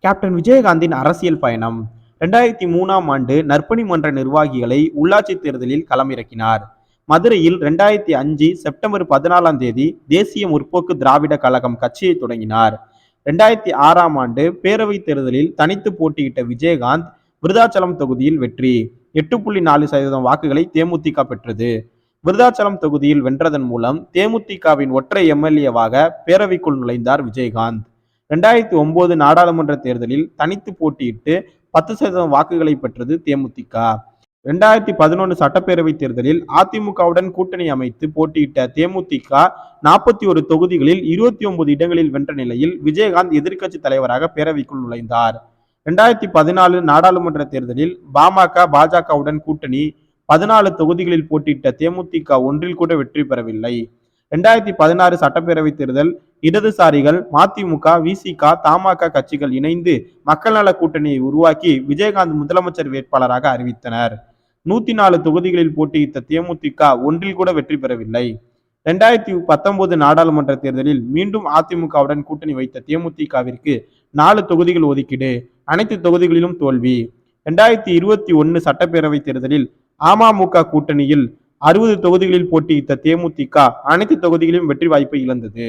Captain விஜயகாந்தின் அரசியல் பயணம். ரெண்டாயிரத்தி மூணாம் ஆண்டு நற்பணி மன்ற நிர்வாகிகளை உள்ளாட்சி தேர்தலில் களமிறக்கினார். மதுரையில் ரெண்டாயிரத்தி அஞ்சு செப்டம்பர் பதினாலாம் தேதி தேசிய முற்போக்கு திராவிட கழகம் கட்சியை தொடங்கினார். ரெண்டாயிரத்தி ஆறாம் ஆண்டு பேரவைத் தேர்தலில் தனித்து போட்டியிட்ட விஜயகாந்த் விருதாச்சலம் தொகுதியில் வெற்றி. எட்டு புள்ளி நாலு சதவீதம் வாக்குகளை தேமுதிக பெற்றது. விருதாச்சலம் தொகுதியில் வென்றதன் மூலம் தேமுதிகவின் ஒற்றை எம்எல்ஏவாக பேரவைக்குள் நுழைந்தார் விஜயகாந்த். ரெண்டாயிரத்தி ஒன்பது நாடாளுமன்ற தேர்தலில் தனித்து போட்டியிட்டு பத்து சதவீதம் வாக்குகளை பெற்றது தேமுதிக. ரெண்டாயிரத்தி பதினொன்று சட்டப்பேரவை தேர்தலில் அதிமுகவுடன் கூட்டணி அமைத்து போட்டியிட்ட தேமுதிக நாற்பத்தி ஒரு தொகுதிகளில் இருபத்தி ஒன்பது இடங்களில் வென்ற நிலையில் விஜயகாந்த் எதிர்க்கட்சி தலைவராக பேரவைக்குள் நுழைந்தார். ரெண்டாயிரத்தி பதினாலு நாடாளுமன்ற தேர்தலில் பாமக பாஜகவுடன் கூட்டணி பதினாலு தொகுதிகளில் போட்டியிட்ட தேமுதிக ஒன்றில் கூட வெற்றி பெறவில்லை. ரெண்டாயிரத்தி பதினாறு சட்டப்பேரவை தேர்தல் இடதுசாரிகள் மதிமுக விசிக தமாக கட்சிகள் இணைந்து மக்கள் நல கூட்டணியை உருவாக்கி விஜயகாந்த் முதலமைச்சர் வேட்பாளராக அறிவித்தனர். நூத்தி நாலு தொகுதிகளில் போட்டியிட்ட தேமுதிக ஒன்றில் கூட வெற்றி பெறவில்லை. ரெண்டாயிரத்தி பத்தொன்பது நாடாளுமன்ற தேர்தலில் மீண்டும் அதிமுகவுடன் கூட்டணி வைத்த தேமுதிகவிற்கு நாலு தொகுதிகள் ஒதுக்கீடு அனைத்து தொகுதிகளிலும் தோல்வி. ரெண்டாயிரத்தி இருபத்தி ஒன்னு சட்டப்பேரவை தேர்தலில் அமமுக கூட்டணியில் அறுபது தொகுதிகளில் போட்டியிட்ட தேமுதிக அனைத்து தொகுதிகளிலும் வெற்றி வாய்ப்பை இழந்தது.